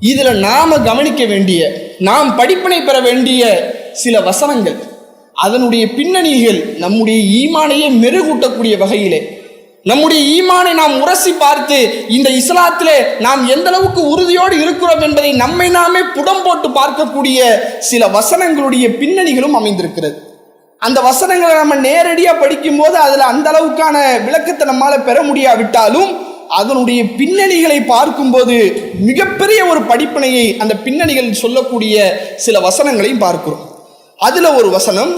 இதில் நாம் கவனிக்க வேண்டிய நாம் படிப்பினை பெற வேண்டிய சில வசனங்கள். அதனுடைய பின்னணிகள் நம்முடைய ஈமானையே மெருகூட்டக்கூடிய வகையிலே நம்முடைய ஈமானை நாம் உரசி பார்த்து இந்த இஸ்லாத்திலே நாம் எந்த அளவுக்கு உறுதியோடு இருக்கிறோம் என்பதை நம்மை நாமே புடம் போட்டு பார்க்கக்கூடிய சில வசனங்களுடைய பின்னணிகளும் அமைந்திருக்கிறது. அந்த வசனங்களை நம்ம நேரடியாக படிக்கும்போது அதில் அந்த அளவுக்கான விளக்கத்தை நம்மால் பெற முடியாவிட்டாலும் அதனுடைய பின்னணிகளை பார்க்கும்போது மிகப்பெரிய ஒரு படிப்பினையை அந்த பின்னணிகள் சொல்லக்கூடிய சில வசனங்களையும் பார்க்கிறோம். அதில் ஒரு வசனம்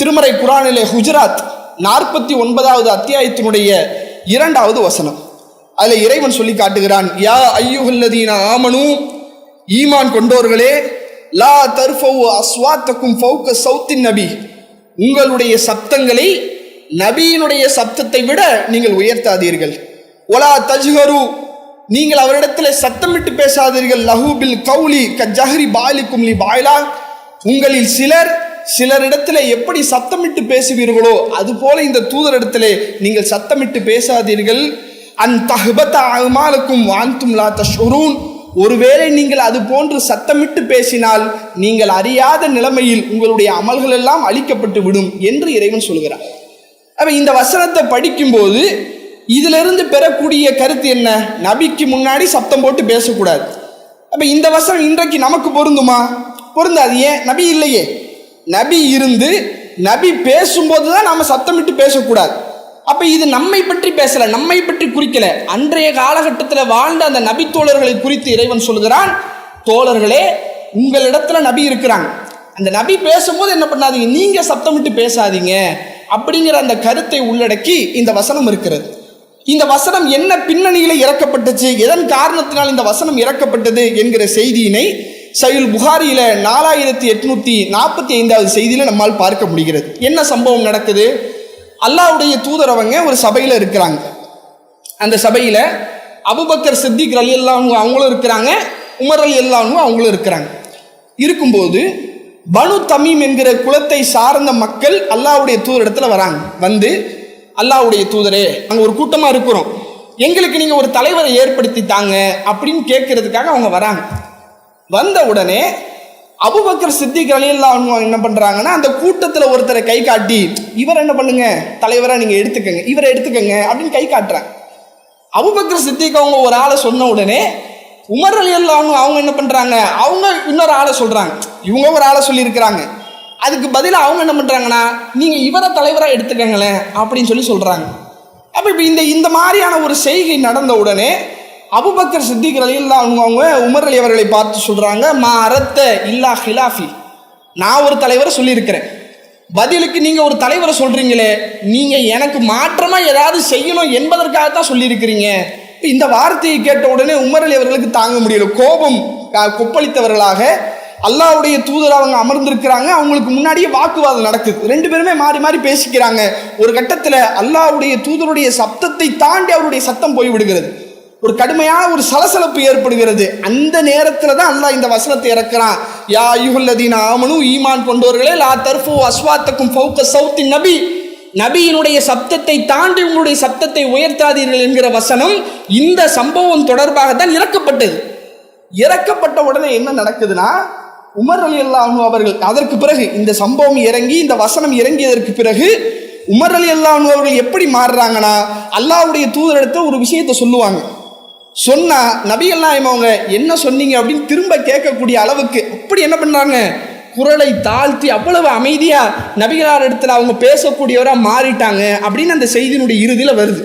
திருமறை குரானிலே குஜராத் நாற்பத்தி ஒன்பதாவது அத்தியாயத்தினுடைய இரண்டாவது வசனம். அதில் இறைவன் சொல்லி காட்டுகிறான் யா ஐயுகல்லதீன ஆமனு ஈமான் கொண்டோர்களே லா தர்ஃபவு அஸ்வாத்தக்கும் ஃபவுக்க சௌத்தின் நபி. உங்களுடைய சப்தங்களை நபியினுடைய சப்தத்தை விட நீங்கள் உயர்த்தாதீர்கள். ஒலா தஜ்ஹரு. நீங்கள் அவரிடத்தில் சத்தமிட்டு பேசாதீர்கள். லஹூபில் கௌலி கஜஹரி பாலிக்கும் லி பாய்லா. உங்களில் சிலர் சிலரிடத்தில் எப்படி சத்தமிட்டு பேசுவீர்களோ அதுபோல இந்த தூதரிடத்திலே நீங்கள் சத்தமிட்டு பேசாதீர்கள். அந் தஹ்பத்த அகமாலுக்கும் வாந்தும் லா தஷ்ரூன் ஒருவேளை நீங்கள் அது போன்று சத்தமிட்டு பேசினால் நீங்கள் அறியாத நிலைமையில் உங்களுடைய அமல்கள் எல்லாம் அழிக்கப்பட்டு விடும் என்று இறைவன் சொல்கிறார். அப்ப இந்த வசனத்தை படிக்கும்போது இதிலிருந்து பெறக்கூடிய கருத்து என்ன? நபிக்கு முன்னாடி சத்தம் போட்டு பேசக்கூடாது. அப்ப இந்த வசனம் இன்றைக்கு நமக்கு பொருந்துமா? பொருந்தாது. ஏன்? நபி இல்லையே. நபி இருந்து நபி பேசும்போது தான் நாம சத்தமிட்டு பேசக்கூடாது. அப்ப இது நம்மை பற்றி பேசல நம்மை பற்றி குறிக்கல. அன்றைய காலகட்டத்தில் வாழ்ந்த அந்த நபி தோழர்களை குறித்து இறைவன் சொல்கிறான் தோழர்களே உங்களிடத்துல நபி இருக்கிறாங்க. அந்த நபி பேசும்போது என்ன பண்ணாதீங்க. நீங்க சத்தமிட்டு பேசாதீங்க. அப்படிங்கிற அந்த கருத்தை உள்ளடக்கி இந்த வசனம் இருக்கிறது. இந்த வசனம் என்ன பின்னணியில் இறக்கப்பட்டுச்சு? எதன் காரணத்தினால் இந்த வசனம் இறக்கப்பட்டது என்கிற செய்தியினை சைல் புகாரியில் நாலாயிரத்தி எட்நூத்தி நாற்பத்தி ஐந்தாவது செய்தியில் நம்மால் பார்க்க முடிகிறது. என்ன சம்பவம் நடக்குது? அல்லாவுடைய தூதர் அவங்க ஒரு சபையில் இருக்கிறாங்க. அந்த சபையில் அபுபக்கர் சித்திக் அலி அல்லாஹ் அவங்களும் இருக்கிறாங்க உமர் அலி அல்லாஹ் அவங்களும் இருக்கிறாங்க. இருக்கும்போது பனு தமீம் என்கிற குலத்தை சார்ந்த மக்கள் அல்லாவுடைய தூதரிடத்தில் வராங்க. வந்து அல்லாவுடைய தூதரே அங்கே ஒரு கூட்டமாக இருக்கிறோம். எங்களுக்கு நீங்கள் ஒரு தலைவரை ஏற்படுத்தி தாங்க அப்படின்னு கேட்கறதுக்காக அவங்க வராங்க. வந்த உடனே அபுபக்கர் சித்திக் அவங்க என்ன பண்ணுறாங்கன்னா அந்த கூட்டத்தில் ஒருத்தரை கை காட்டி இவர் என்ன பண்ணுங்க? தலைவராக நீங்கள் எடுத்துக்கங்க. இவரை எடுத்துக்கங்க. அப்படின்னு கை காட்டுறாங்க. அபுபக்கர் சித்திக் அவங்க ஒரு ஆளை சொன்ன உடனே உமர் அலி அவங்க அவங்க என்ன பண்ணுறாங்க அவங்க இன்னொரு ஆளை சொல்கிறாங்க இவங்க ஒரு ஆளை சொல்லியிருக்கிறாங்க. அதுக்கு பதிலாக அவங்க என்ன பண்ணுறாங்கன்னா நீங்கள் இவரை தலைவராக எடுத்துக்கங்களேன் அப்படின்னு சொல்லி சொல்கிறாங்க அப்போ இப்போ இந்த இந்த மாதிரியான ஒரு செய்கை நடந்த உடனே அபுபக்கர் சித்திக் அலில்லா அவங்க அவங்க உமர் அலி அவர்களை பார்த்து சொல்கிறாங்க மா அரத்த இல்லா ஹிலாஃபி. நான் ஒரு தலைவரை சொல்லியிருக்கிறேன். பதிலுக்கு நீங்கள் ஒரு தலைவரை சொல்கிறீங்களே நீங்கள் எனக்கு மாற்றமாக ஏதாவது செய்யணும் என்பதற்காக தான் சொல்லியிருக்கிறீங்க. இந்த வார்த்தையை கேட்ட உடனே உமர் அலி அவர்களுக்கு தாங்க முடியல. கோபம் கொப்பளித்தவர்களாக அல்லாவுடைய தூதர் அவங்க அமர்ந்திருக்கிறாங்க. அவங்களுக்கு முன்னாடியே வாக்குவாதம் நடக்குது. ரெண்டு பேருமே மாறி மாறி பேசிக்கிறாங்க. ஒரு கட்டத்தில் அல்லாவுடைய தூதருடைய சப்தத்தை தாண்டி அவருடைய சத்தம் போய்விடுகிறது ஒரு கடுமையான ஒரு சலசலப்பு ஏற்படுகிறது. அந்த நேரத்தில் தான் அல்லாஹ் இந்த வசனத்தை இறக்குறான். யா யுகுல்லதீன் ஆமனு ஈமான் கொண்டவர்களே லா தர்ஃபு அஸ்வாத்தக்கும் ஃபவுக்க சவுத்தி நபி. நபியினுடைய சப்தத்தை தாண்டி உங்களுடைய சப்தத்தை உயர்த்தாதீர்கள் என்கிற வசனம் இந்த சம்பவம் தொடர்பாக தான் இறக்கப்பட்டது. இறக்கப்பட்ட உடனே என்ன நடக்குதுன்னா உமர் அலி அல்லாஹு அவர்கள் அதற்கு பிறகு இந்த சம்பவம் இறங்கி இந்த வசனம் இறங்கியதற்கு பிறகு உமர் அலி அல்லாஹு அவர்கள் எப்படி மாறுறாங்கன்னா அல்லாவுடைய தூதரிடத்தை ஒரு விஷயத்தை சொல்லுவாங்க. சொன்னா நபிகள்லாம் அவங்க என்ன சொன்னீங்க அப்படின்னு திரும்ப கேட்கக்கூடிய அளவுக்கு அப்படி என்ன பண்றாங்க? குரலை தாழ்த்தி அவ்வளவு அமைதியா நபிகளார் இடத்துல அவங்க பேசக்கூடியவராக மாறிட்டாங்க அப்படின்னு அந்த செய்தியினுடைய இறுதியில் வருது.